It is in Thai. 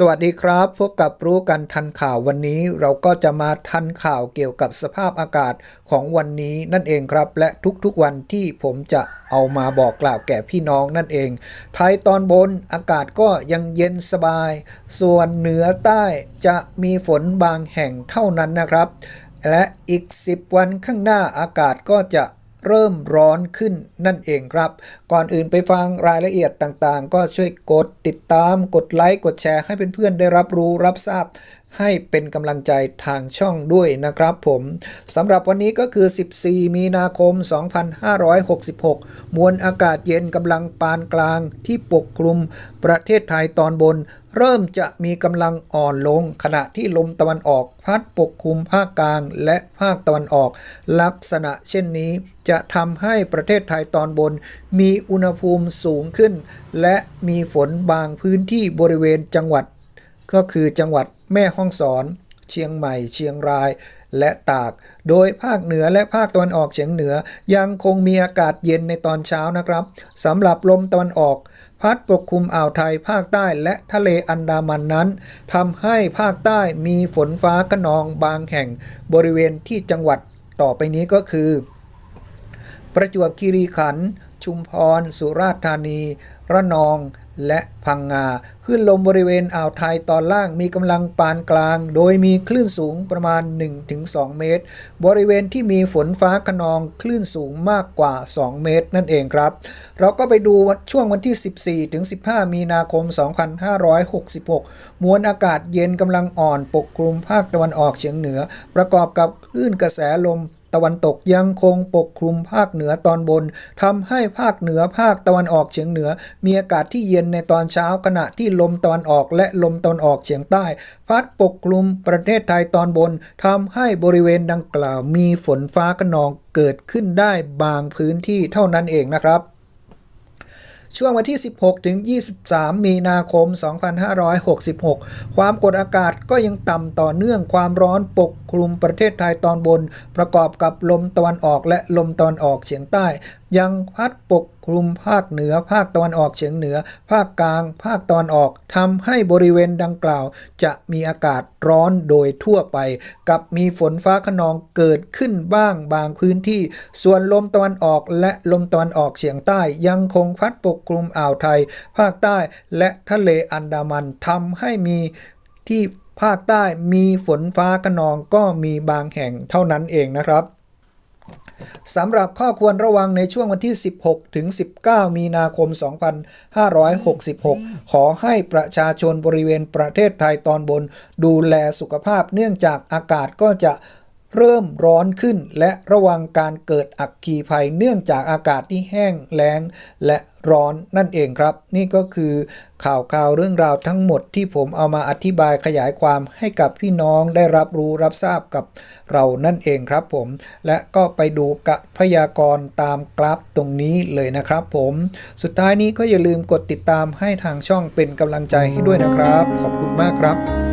สวัสดีครับ พบกับรู้กันทันข่าววันนี้เราก็จะมาทันข่าวเกี่ยวกับสภาพอากาศของวันนี้นั่นเองครับ และทุกๆวันที่ผมจะเอามาบอกกล่าวแก่พี่น้องนั่นเอง ไทยตอนบนอากาศก็ยังเย็นสบาย ส่วนเหนือใต้จะมีฝนบางแห่งเท่านั้นนะครับ และอีก 10 วันข้างหน้าอากาศก็จะ เริ่มร้อนขึ้นนั่นเองครับ ก่อนอื่นไปฟังรายละเอียดต่างๆ ก็ช่วยกดติดตามกดไลค์กดแชร์ให้เพื่อนๆได้รับรู้รับทราบ ให้เป็นกำลังใจทางช่องด้วยนะครับผมสำหรับวันนี้ก็คือ 14 มีนาคม 2566 มวลอากาศเย็นกำลังปานกลางที่ปกคลุมประเทศไทยตอนบน เริ่มจะมีกำลังอ่อนลง ขณะที่ลมตะวันออกพัดปกคลุมภาคกลางและภาคตะวันออก ลักษณะเช่นนี้จะทำให้ประเทศไทยตอนบน มีอุณหภูมิสูงขึ้น และมีฝนบางพื้นที่บริเวณจังหวัด ก็คือจังหวัด แม่ฮ่องสอน เชียงใหม่ เชียงราย และตาก โดยภาคเหนือและภาคตะวันออกเฉียงเหนือ ยังคงมีอากาศเย็นในตอนเช้านะครับสำหรับลมตะวันออก พัดปกคลุมอ่าวไทยภาคใต้และทะเลอันดามันนั้นทำให้ภาคใต้มีฝนฟ้าขนองบางแห่ง บริเวณที่จังหวัดต่อไปนี้ก็คือ ประจวบคีรีขันธ์ ชุมพร สุราษฎร์ธานี ระนอง และพังงาคลื่นลมบริเวณอ่าวไทยตอนล่างมีกำลังปานกลาง โดยมีคลื่นสูงประมาณ 1-2 เมตร บริเวณที่มีฝนฟ้าขนองคลื่นสูงมากกว่า 2 เมตร นั่นเองครับ เราก็ไปดูช่วงวันที่ 14-15 มีนาคม 2566 มวลอากาศเย็นกำลังอ่อนปกคลุมภาคตะวันออกเฉียงเหนือ ประกอบกับคลื่นกระแสลม ตะวันตกยังคงปกคลุมภาคเหนือตอนบนทำให้ภาคเหนือภาคตะวันออกเฉียงเหนือ มีอากาศที่เย็นในตอนเช้าขณะที่ลมตะวันออกและลมตะวันออกเฉียงใต้ พัดปกคลุมประเทศไทยตอนบนทำให้บริเวณดังกล่าวมีฝนฟ้าขนองเกิดขึ้นได้บางพื้นที่เท่านั้นเองนะครับช่วงวันที่ 16 ถึง 23 มีนาคม 2566 ความกดอากาศก็ยังต่ำต่อเนื่องความร้อนปกคลุมประเทศไทยตอนบน ประกอบกับลมตะวันออกและลมตะวันออกเฉียงใต้ ยังพัดปกคลุมภาคเหนือ ภาคตะวันออกเฉียงเหนือ ภาคกลาง ภาคตอนออกทำให้บริเวณดังกล่าว จะมีอากาศร้อนโดยทั่วไป กับมีฝนฟ้าขนองเกิดขึ้นบ้างบางพื้นที่ ส่วนลมตะวันออกและลมตะวันออกเฉียงใต้ยังคงพัดปกคลุมอ่าวไทย ภาคใต้และทะเลอันดามันทำให้มีที่ ภาคใต้มีฝนฟ้าขนองก็มีบางแห่งเท่านั้นเองนะครับสำหรับข้อควรระวังในช่วงวันที่ 16 ถึง 19 มีนาคม 2566 ขอให้ประชาชนบริเวณประเทศไทยตอนบน ดูแลสุขภาพเนื่องจากอากาศก็จะ เริ่มร้อนขึ้นและระวังการเกิดอัคคีภัยเนื่องจากอากาศที่แห้งแล้งและร้อนนั่นเองครับ นี่ก็คือข่าวข่าวเรื่องราวทั้งหมดที่ผมเอามาอธิบายขยายความให้กับพี่น้องได้รับรู้รับทราบกับเรานั่นเองครับผม และก็ไปดูกะพยากรณ์ตามกราฟตรงนี้เลยนะครับผม สุดท้ายนี้ก็อย่าลืมกดติดตามให้ทางช่องเป็นกำลังใจให้ด้วยนะครับ ขอบคุณมากครับ